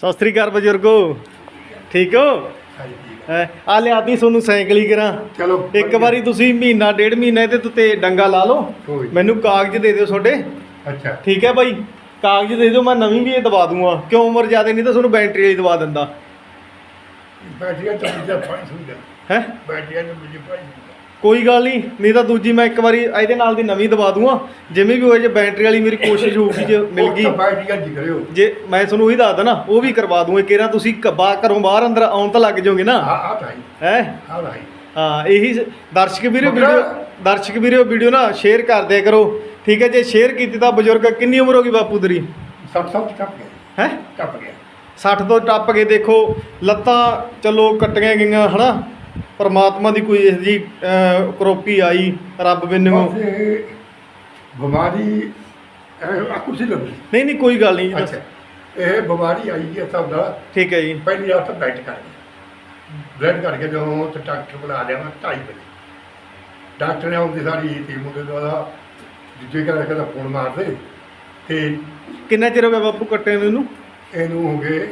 ਸਤਿ ਸ੍ਰੀ ਅਕਾਲ ਬਜ਼ੁਰਗੋ। ਠੀਕ ਹੋ? ਆ। ਲਿਆਤੀ ਤੁਹਾਨੂੰ ਸਾਈਕਲ ਹੀ ਕਰਾਂ। ਚਲੋ ਇੱਕ ਵਾਰੀ ਤੁਸੀਂ ਮਹੀਨਾ ਡੇਢ ਮਹੀਨਾ ਇਹਦੇ ਉੱਤੇ ਡੰਗਾ ਲਾ ਲਓ। ਮੈਨੂੰ ਕਾਗਜ਼ ਦੇ ਦਿਓ ਤੁਹਾਡੇ। ਅੱਛਾ। ਠੀਕ ਹੈ ਬਾਈ? ਕਾਗਜ਼ ਦੇ ਦਿਓ ਮੈਂ ਨਵੀਂ ਵੀ ਇਹ ਦਵਾ ਦੂੰਗਾ। ਕਿਉਂ ਉਮਰ ਜ਼ਿਆਦਾ ਨਹੀਂ ਤਾਂ ਤੁਹਾਨੂੰ ਬੈਟਰੀ ਵਾਲੀ ਦਵਾ ਦਿੰਦਾ। ਬੈਟਰੀਆਂ ਤਾਂ ਮੁਝੇ ਪਾਈ ਸੁਣਦਾ ਹੈ? ਬੈਟਰੀਆਂ ਤਾਂ ਮੁਝੇ ਪਾਈ ਸੁਣਦਾ ਕੋਈ ਗੱਲ ਨਹੀਂ ਨਹੀਂ ਤਾਂ ਦੂਜੀ ਮੈਂ ਇੱਕ ਵਾਰੀ ਇਹਦੇ ਨਾਲ ਦੀ ਨਵੀਂ ਦਵਾ ਦੂੰਗਾ। ਜਿਵੇਂ ਵੀ ਹੋਏ ਜੇ ਬੈਟਰੀ ਵਾਲੀ ਮੇਰੀ ਕੋਸ਼ਿਸ਼ ਹੋਊਗੀ ਜੇ ਮਿਲ ਗਈ। ਜੀ ਕਰਿਓ। ਜੇ ਮੈਂ ਤੁਹਾਨੂੰ ਉਹੀ ਦੱਸਦਾ ਨਾ ਉਹ ਵੀ ਕਰਵਾ ਦੂੰਗਾ। ਕਿਹੜਾ ਤੁਸੀਂ ਕਬਾ ਘਰੋਂ ਬਾਹਰ ਅੰਦਰ ਆਉਣ ਤਾਂ ਲੱਗ ਜਾਓਗੇ ਨਾ। ਹੈ ਭਾਈ ਹਾਂ। ਇਹੀ ਦਰਸ਼ਕ ਵੀਰੋ ਵੀਡੀਓ ਦਰਸ਼ਕ ਵੀਰੋ ਵੀਡੀਓ ਨਾ ਸ਼ੇਅਰ ਕਰ ਦਿਆ ਕਰੋ। ਠੀਕ ਹੈ ਜੇ ਸ਼ੇਅਰ ਕੀਤੀ ਤਾਂ ਬਜ਼ੁਰਗ ਕਿੰਨੀ ਉਮਰ ਹੋ ਗਈ ਬਾਪੂ ਤੇਰੀ? ਸਭ ਸਭ ਟੱਪ ਗਿਆ। ਹੈ? ਟੱਪ ਗਿਆ। 60 ਤੋਂ ਟੱਪ ਕੇ ਦੇਖੋ ਲੱਤਾਂ ਚਲੋ ਕੱਟੀਆਂ ਗਈਆਂ ਹਨਾ? ਪਰਮਾਤਮਾ ਦੀ ਕੋਈ ਇਸ ਜੀ ਕਰੋਪੀ ਆਈ ਰੱਬ ਬਿੰਨੂ ਬਸ ਇਹ ਬਿਮਾਰੀ ਇਹ ਆ ਕੁਰਸੀ ਲੱਗੀ ਨਹੀਂ ਨਹੀਂ ਕੋਈ ਗੱਲ ਨਹੀਂ ਅੱਛਾ ਇਹ ਬਿਮਾਰੀ ਆਈ ਹੈ ਸਭ ਦਾ ਠੀਕ ਹੈ ਜੀ। ਪਹਿਲੀ ਰਾਤ ਬੈਠ ਕਰ ਗਿਆ ਬੈਠ ਕਰਕੇ ਜਦੋਂ ਤੇ ਡਾਕਟਰ ਬੁਲਾ ਲਿਆ ਮੈਂ 2:30 ਵਜੇ। ਡਾਕਟਰ ਨੇ ਆਉਂਦੀ ਸਾਰੀ ਤੀ ਮੁੰਡੇ ਦਾ ਦੂਜੇ ਘਰ ਕਹਿੰਦਾ ਫੋਨ ਮਾਰ ਦੇ। ਤੇ ਕਿੰਨਾ ਚਿਰ ਹੋ ਗਿਆ ਬਾਪੂ ਕੱਟੇ ਨੂੰ ਇਹਨੂੰ? ਇਹਨੂੰ ਹੋ ਗਏ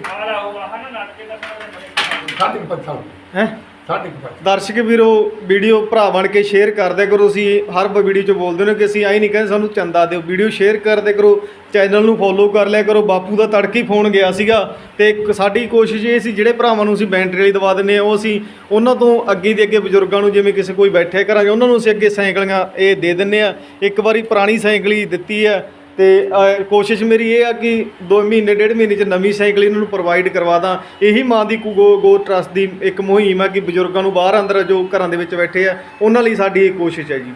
ਸਾਢੇ ਕੁ ਪੰਜ ਸਾਲ ਹੈ? ਸਾਢੇ ਕੁ ਪੰਜ। ਦਰਸ਼ਕ ਵੀਰੋ, ਵੀਡੀਓ ਭਰਾ ਬਣ ਕੇ ਸ਼ੇਅਰ ਕਰਦੇ ਕਰੋ। ਅਸੀਂ ਹਰ ਵੀਡੀਓ 'ਚ ਬੋਲਦੇ ਨੇ ਕਿ ਅਸੀਂ ਆਈ ਨਹੀਂ ਕਹਿੰਦੇ ਸਾਨੂੰ ਚੰਦਾ ਦਿਓ। ਵੀਡੀਓ ਸ਼ੇਅਰ ਕਰਦੇ ਕਰੋ ਚੈਨਲ ਨੂੰ ਫੋਲੋ ਕਰ ਲਿਆ ਕਰੋ। ਬਾਪੂ ਦਾ ਤੜਕੇ ਹੀ ਫੋਨ ਗਿਆ ਸੀਗਾ ਤੇ ਇੱਕ ਸਾਡੀ ਕੋਸ਼ਿਸ਼ ਇਹ ਸੀ, ਜਿਹੜੇ ਭਰਾਵਾਂ ਨੂੰ ਅਸੀਂ ਬੈਂਟਰੀ ਵਾਲੀ ਦਵਾ ਦਿੰਨੇ ਆ ਉਹ ਅਸੀਂ ਉਹਨਾਂ ਤੋਂ ਅੱਗੇ ਦੇ ਅੱਗੇ ਬਜ਼ੁਰਗਾਂ ਨੂੰ ਜਿਵੇਂ ਕਿਸੇ ਕੋਈ ਬੈਠੇ ਕਰਾਂਗੇ, ਉਹਨਾਂ ਨੂੰ ਅਸੀਂ ਅੱਗੇ ਸਾਈਕਲੀਆਂ ਇਹ ਦੇ ਦਿੰਨੇ ਆ ਇੱਕ ਵਾਰੀ ਪੁਰਾਣੀ ਸਾਈਕਲ ਹੀ ਦਿੱਤੀ ਹੈ। ਤੇ ਅਹ, ਕੋਸ਼ਿਸ਼ ਮੇਰੀ ਇਹ ਆ ਕਿ 2 ਮਹੀਨੇ ਡੇਢ ਮਹੀਨੇ ਚ ਨਵੀਂ ਸਾਈਕਲ ਇਹਨਾਂ ਨੂੰ ਪ੍ਰੋਵਾਈਡ ਕਰਵਾ ਦਾਂ। ਇਹੀ ਮਾਂ ਦੀ ਕੋ ਗੋ ਗੋ ਟਰਸਟ ਦੀ ਇੱਕ ਮੁਹਿੰਮ ਹੈ ਕਿ ਬਜ਼ੁਰਗਾਂ ਨੂੰ ਬਾਹਰ ਅੰਦਰ ਜੋ ਘਰਾਂ ਦੇ ਵਿੱਚ ਬੈਠੇ ਆ ਉਹਨਾਂ ਲਈ ਸਾਡੀ ਇਹ ਕੋਸ਼ਿਸ਼ ਹੈ ਜੀ।